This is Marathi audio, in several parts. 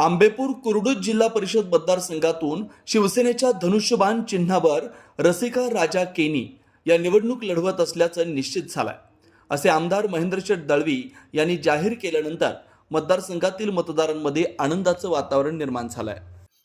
आंबेपूर कुर्डूज जिल्हा परिषद मतदारसंघातून शिवसेनेच्या धनुष्यबाण चिन्हावर रसिका राजा केनी या निवडणूक लढवत असल्याचं निश्चित झालंय. असे आमदार महेंद्रशेठ दळवी यांनी जाहीर केल्यानंतर मतदारसंघातील मतदारांमध्ये आनंदाचं वातावरण निर्माण झालंय.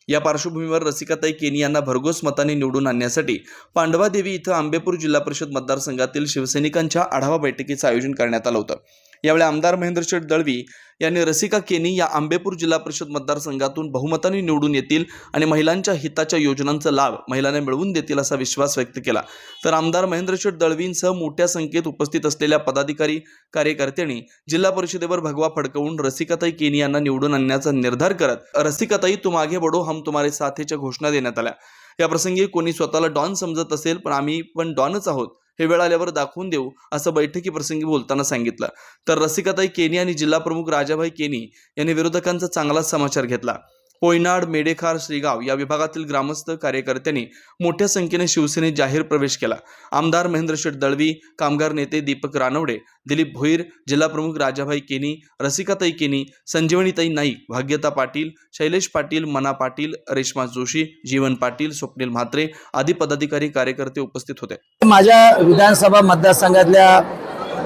या पार्श्वभूमीवर रसिकाताई केनी यांना भरघोस मताने निवडून आणण्यासाठी पांडवादेवी इथं आंबेपूर जिल्हा परिषद मतदारसंघातील शिवसैनिकांच्या आढावा बैठकीचं आयोजन करण्यात आलं होतं. यावेळी आमदार महेंद्रशेठ दळवी यांनी रसिका केनी या आंबेपूर जिल्हा परिषद मतदारसंघातून बहुमताने निवडून येतील आणि महिलांच्या हिताच्या योजनांचा लाभ महिलांना मिळवून देतील असा विश्वास व्यक्त केला. तर आमदार महेंद्रशेठ दळवींसह मोठ्या संख्येत उपस्थित असलेल्या पदाधिकारी कार्यकर्त्यांनी जिल्हा परिषदेवर भगवा फडकवून रसिकाताई केनी यांना निवडून आणण्याचा निर्धार करत रसिकाताई तुम आगे बडो हम तुम्हारे साथीच्या घोषणा देण्यात आल्या. या प्रसंगी कोणी स्वतःला डॉन समजत असेल पण आम्ही पण डॉनच आहोत. हे वेळ आल्यावर दाखवून देऊ असं बैठकीप्रसंगी बोलताना सांगितलं. तर रसिकाताई केनी आणि जिल्हा प्रमुख राजाभाई केनी यांनी विरोधकांचा चांगलाच समाचार घेतला. पोयनाड मेडेखार श्रीगाव या विभागातील ग्रामस्थ कार्यकर्त्यांनी मोठ्या संख्येने शिवसेनेत जाहीर प्रवेश केला. आमदार महेंद्रशेठ दळवी कामगार नेते दीपक रानवडे दिलीप भोईर जिल्हा प्रमुख राजाभाई केनी रसिकाताई केनी संजीवनीताई नाईक भाग्यता पाटील शैलेश पाटील मना पाटील रेश्मा जोशी जीवन पाटील स्वप्नील म्हात्रे आदी पदाधिकारी कार्यकर्ते उपस्थित होते. माझ्या विधानसभा मतदारसंघातल्या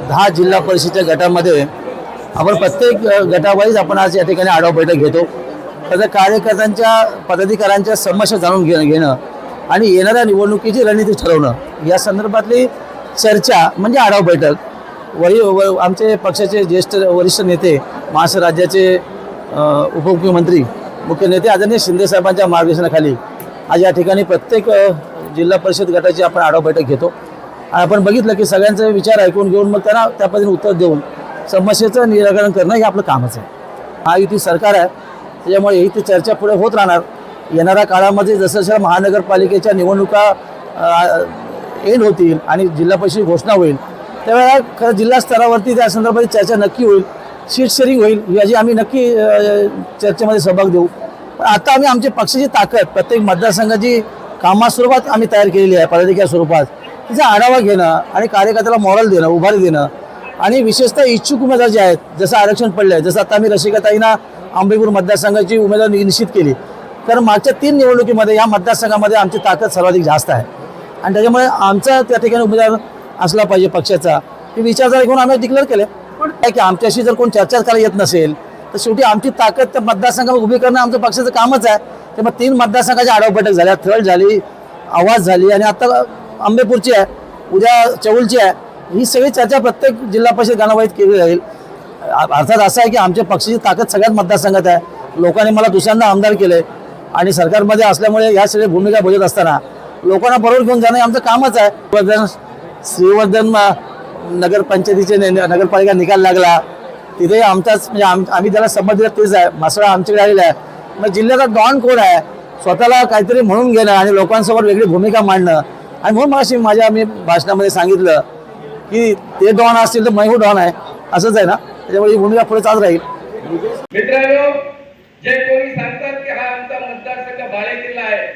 दहा जिल्हा परिषदेच्या गटामध्ये आपण प्रत्येक गटावाईज आपण आज या ठिकाणी आढावा बैठक घेतो. त्याचा कार्यकर्त्यांच्या पदाधिकाऱ्यांच्या समस्या जाणून घेणं घेणं आणि येणाऱ्या निवडणुकीची रणनीती ठरवणं. या संदर्भातली चर्चा म्हणजे आढावा बैठक. वरी व आमचे पक्षाचे ज्येष्ठ वरिष्ठ नेते महाराष्ट्र राज्याचे उपमुख्यमंत्री मुख्य नेते आदरणीय शिंदेसाहेबांच्या मार्गदर्शनाखाली आज या ठिकाणी प्रत्येक जिल्हा परिषद गटाची आपण आढावा बैठक घेतो. आणि आपण बघितलं की सगळ्यांचे विचार ऐकून घेऊन मग त्यांना त्या पद्धतीने उत्तर देऊन समस्येचं निराकरण करणं हे आपलं कामच आहे. महायुती सरकार आहे. त्याच्यामुळे ही ती चर्चा पुढे होत राहणार. येणाऱ्या काळामध्ये जसं जसं महानगरपालिकेच्या निवडणुका एंड होतील आणि जिल्हा परिषद घोषणा होईल त्यावेळेला खरं जिल्हा स्तरावरती त्या संदर्भात चर्चा नक्की होईल. सीट शेअरिंग होईल याची आम्ही नक्की चर्चेमध्ये सहभाग देऊ. पण आता आम्ही आमच्या पक्षाची ताकद प्रत्येक मतदारसंघाची कामास्वरूपात आम्ही तयार केलेली आहे पदाधिकार स्वरूपात. तिचा आढावा घेणं आणि कार्यकर्त्याला मॉरल देणं उभारी देणं. आणि विशेषतः इच्छुक उमेदवार जे आहेत जसं आरक्षण पडलं आहे जसं आता आम्ही रसिकाताईंना आंबेपूर मतदारसंघाची उमेदवार निश्चित केली. तर मागच्या तीन निवडणुकीमध्ये या मतदारसंघामध्ये आमची ताकद सर्वाधिक जास्त आहे. आणि त्याच्यामुळे आमचा त्या ठिकाणी उमेदवार असला पाहिजे पक्षाचा. हे विचारधारा घेऊन आम्ही डिक्लेअर केले. पण काय की आमच्याशी जर कोण चर्चा करायला येत नसेल तर शेवटी आमची ताकद त्या मतदारसंघावर उभी करणं आमचं पक्षाचं कामच आहे. त्यामुळे तीन मतदारसंघाची आढावा बैठक झाल्या थळ झाली आवाज झाली आणि आता आंबेपूरची आहे उद्या चौलची आहे. ही सगळी चर्चा प्रत्येक जिल्हा परिषद गणावाईत केली जाईल. अर्थात असं आहे की आमच्या पक्षाची ताकद सगळ्यात मतदारसंघात आहे. लोकांनी मला दुसऱ्यांदा आमदार केले आणि सरकारमध्ये असल्यामुळे ह्या सगळ्या भूमिका बजत असताना लोकांना बरोबर घेऊन जाणं आमचं कामच आहे. श्रीवर्धन श्रीवर्धन नगरपंचायतीचे ने- नगरपालिका निकाल लागला. तिथे आमचाच म्हणजे आम आम्ही त्याला संमत दिला तेच आहे. मासळा आमच्याकडे आलेला आहे. मग जिल्ह्याचा डॉन कोण आहे? स्वतःला काहीतरी म्हणून घेणं आणि लोकांसमोर वेगळी भूमिका मांडणं. आणि म्हणून मला माझ्या मी भाषणामध्ये सांगितलं की ते डॉन असतील तर मैहू डॉन आहे. असंच आहे ना? त्याच्यामुळे ही भूमिका पुढे चालत राहील. मित्रांनो जे कोणी सांगतात की हा आमचा मतदारसंघ बालेकिल्ला आहे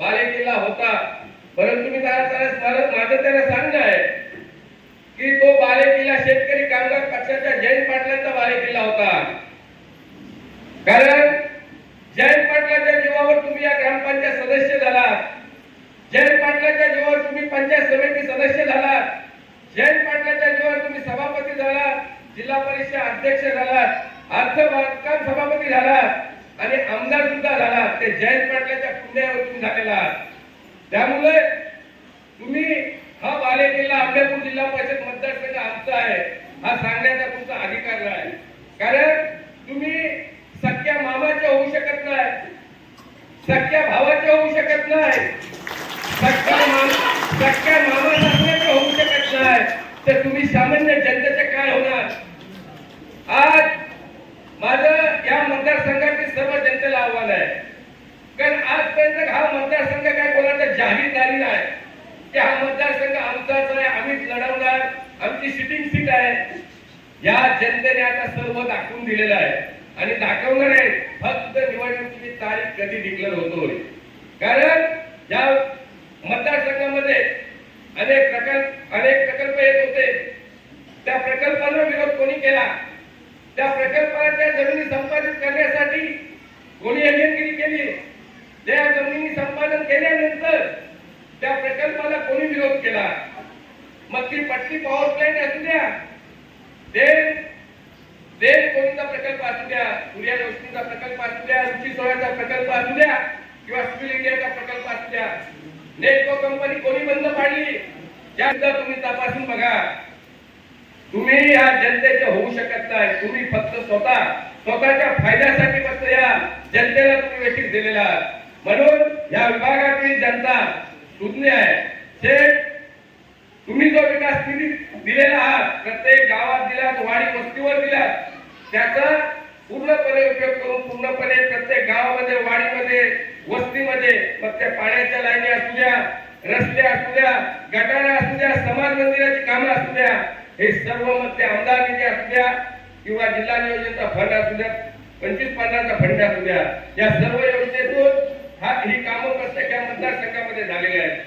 बालेकिल्ला होता परंतु मी त्याला माझं त्याला सांगणं आहे की तो बालेकिल्ला शेतकरी कामगार पक्षाच्या जयंत पाटलांचा बालेकिल्ला होता. कारण जयंत पाटलाच्या जीवावर तुम्ही या ग्रामपंचायत सदस्य झालात. जयंत पाटलाच्या जीवावर तुम्ही पंचायत समिती सदस्य झालात जयंत पाटलाच्या जीवावर तुम्ही सभापती झालात जिल्हा परिषद अध्यक्ष झालात अर्थ बांधकाम सभापती झालात आणि आमदार सुद्धा झालात. ते जयंत पाटलाच्या पुण्यावर झालेला त्यामुळे तुम्ही हा बालेकिल्ला आंबेपूर जिल्हा परिषद मतदारसंघ आमचा आहे. हा सांग तुमचा अधिकार आहे कारण तुम्ही सख्या मामाचे होऊ शकत नाही सख्या भावाचे होऊ शकत नाही सख्या मामा सख्या मामा नसल्याचे होऊ शकत नाही तर तुम्ही सामान्य जनतेचे काय होणार आज माझं या मतदारसंघातील सर्व जनतेला आहे. कारण आजपर्यंत हा मतदारसंघ काय कोणाचा जाहीर झाली नाही. की हा मतदारसंघ आमचाच आहे आम्हीच लढवणार. आमची सिटिंग सीट आहे. या जनतेने आता सर्व दाखवून दिलेलं आहे. आणि दाखवणार आहे फक्त निवडणुकीची तारीख कधी डिक्लेअर होतो कारण या मतदारसंघामध्ये अनेक प्रकल्प अनेक प्रकल्प येत होते. त्या प्रकल्पांना विरोध कोणी केला? त्या प्रकल्पाच्या जमिनी संपादित करण्यासाठी कोणी एजंटगिरी केली? त्या जमिनी संपादन केल्यानंतर त्या प्रकल्पाला कोणी विरोध केला? मग ती पट्टी पॉवर प्लॅन्ट असू द्या. ते ते प्रकल्प असू द्या? सूर्या रोशनीचा प्रकल्प असू द्या? रुची सोयाचा प्रकल्प असू द्या? किंवा स्किल इंडियाचा प्रकल्प असू द्या? नेटको कंपनी कोणी बंद पाडली? त्या तुम्ही तपासून बघा. तुम्ही या जनतेचे होऊ शकत नाही तुम्ही फक्त स्वतः स्वतःच्या फायद्यासाठी फक्त या जनतेला तुम्ही वेठीस दिलेला आहात. म्हणून या विभागातील जनता सुज्ञ आहे शेठ तुम्ही जो विकास निधी दिलेला आहात प्रत्येक गावात दिलात वाडी वस्तीवर दिलात त्याचा पूर्णपणे उपयोग करून पूर्णपणे प्रत्येक गावामध्ये वाडीमध्ये वस्तीमध्ये मग त्या पाण्याच्या लाईनी असू द्या रस्ते असू द्या गटारा असू द्या समाज मंदिराची कामं असू द्या हे सर्व मग ते आमदार निधी असल्या किंवा जिल्हा नियोजनचा फंड असू द्या पंचवीस पन्नासचा फंड असू द्या या सर्व योजनेतून हा ही कामं प्रत्येक या मतदारसंघामध्ये झालेली आहेत.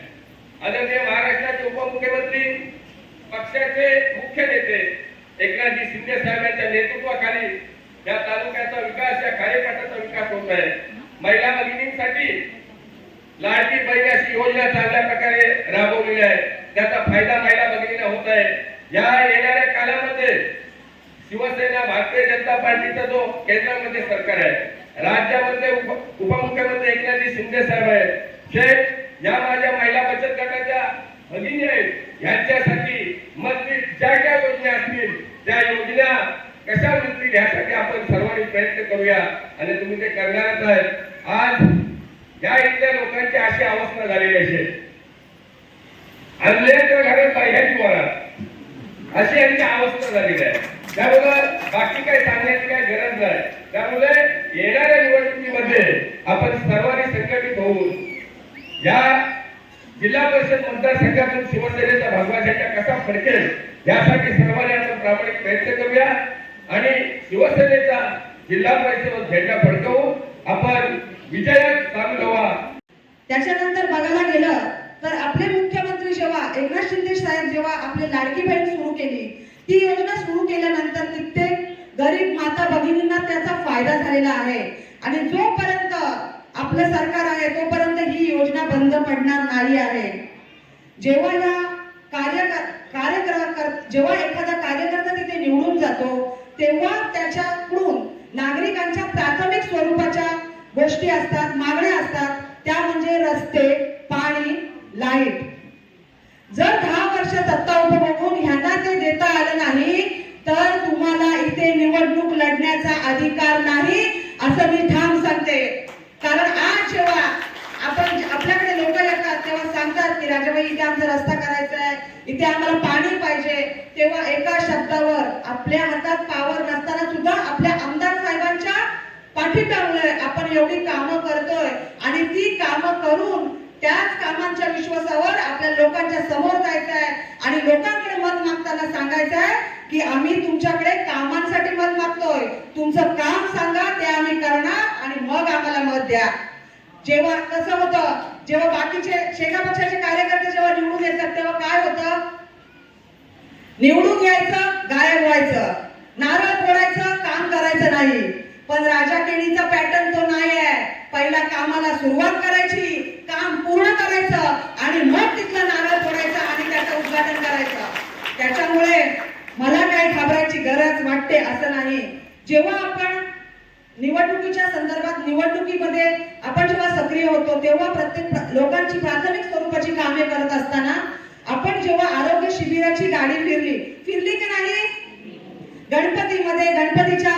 आदरणीय महाराष्ट्राचे उपमुख्यमंत्री पक्षाचे मुख्य नेते एकनाथजी शिंदे साहेबांच्या नेतृत्वाखाली या तालुक्याचा विकास या कार्यपटाचा विकास होत आहे. महिला भगिनींसाठी लाडकी बहीण अशी योजना चांगल्या प्रकारे राबवलेली आहे. त्याचा फायदा महिला भगिनीला होत आहे. या येणाऱ्या काळामध्ये शिवसेना भारतीय जनता पार्टीचा जो केंद्रामध्ये सरकार आहे राज्यामध्ये उपमुख्यमंत्री एकनाथजी शिंदे साहेब आहेत शेठ या माझ्या महिला बचत गटाच्या भगिनी आहेत. यांच्यासाठी मंत्री ज्या ज्या योजना असतील त्या योजना कशा मिळतील यासाठी आपण सर्वांनी प्रयत्न करूया आणि तुम्ही ते करणारच आहेत. आज या इथल्या लोकांची अशी अवस्था झालेली आहे. आणले अशी यांची अवस्था झालेली आहे. त्यामुळं बाकी काही सांगण्याची काही गरज नाही. त्यामुळे येणाऱ्या निवडणुकीमध्ये आपण सर्वांनी संघटित होऊन या जिल्हा परिषद मतदारसंघातून शिवसेनेचा भगवा झेंडा कसा फडकेल यासाठी सर्वांनी आपण प्रामाणिक प्रयत्न करूया आणि शिवसेनेचा जिल्हा परिषद झेंडा फडकवू. आपण विजयात सामील व्हा. त्याच्यानंतर बघायला गेलं तर आपले मुख्यमंत्री जेव्हा एकनाथ शिंदे साहेब जेव्हा आपली लाडकी बहीण सुरू केली ती योजना सुरू केल्यानंतर कित्येक गरीब माता भगिनींना त्याचा फायदा झालेला आहे. आणि जोपर्यंत आपलं सरकार आहे तोपर्यंत ही योजना बंद पडणार नाही आहे. जेव्हा या कार्य कार्यक्रम जेव्हा एखादा कार्यकर्ता तिथे निवडून जातो तेव्हा त्याच्याकडून नागरिकांच्या प्राथमिक स्वरूपाच्या गोष्टी असतात मागण्या असतात. त्या म्हणजे रस्ते पाणी लाइट जर दहा वर्ष सत्ता उपभोगून ह्यांना ते देता आलं नाही तर तुम्हाला इथे निवडणूक लढण्याचा अधिकार नाही असं मी ठाम सांगते. कारण आज जेव्हा आपण आपल्याकडे लोक येतात तेव्हा सांगतात की राजाबाई इथे आमचा रस्ता करायचा आहे. इथे आम्हाला पाणी पाहिजे. तेव्हा एका शब्दावर आपल्या हातात पावर नसताना सुद्धा आपल्या आमदार साहेबांच्या पाठीपावलंय आपण एवढी कामं करतोय आणि ती कामं करून त्याच कामांच्या विश्वासावर आपल्या लोकांच्या समोर जायचं आहे आणि लोकांकडे मत मागताना सांगायचं आहे की आम्ही तुमच्याकडे कामांसाठी मत मागतोय. तुमचं काम सांगा ते आम्ही करणार आणि मग आम्हाला मत द्या. जेव्हा कसं होतं जेव्हा बाकीचे शेका पक्षाचे कार्यकर्ते जेव्हा निवडून येतात तेव्हा काय होतं? निवडून यायचं गायब व्हायचं. नारळ फोडायचं काम करायचं नाही. पण राजा केणीचा पॅटर्न तो नाही आहे पहिला कामाला सुरुवात करायची काम पूर्ण करायचं आणि मग तिथलं नारळ फोडायचं आणि त्याचं उद्घाटन करायचं. त्याच्यामुळे काही घाबरायची गरज वाटते असं नाही. जेव्हा आपण निवडणुकीच्या संदर्भात निवडणुकीमध्ये आपण जेव्हा सक्रिय होतो तेव्हा प्रत्येक लोकांची प्राथमिक स्वरूपाची कामे करत असताना आपण जेव्हा आरोग्य शिबिराची गाडी फिरली फिरली की नाही? गणपतीमध्ये गणपतीच्या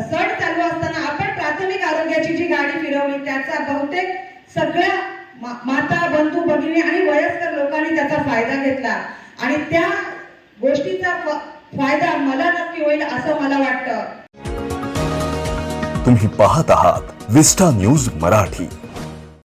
सण चालू असताना आपण प्राथमिक आरोग्याची जी गाडी फिरवली त्याचा बहुतेक सगळ्या मा- माता बंधू भगिनी आणि वयस्कर लोकांनी त्याचा फायदा घेतला. आणि त्या गोष्टीचा फायदा मला नक्की होईल असं मला वाटतं. तुम्ही पाहत आहात विस्टा न्यूज मराठी.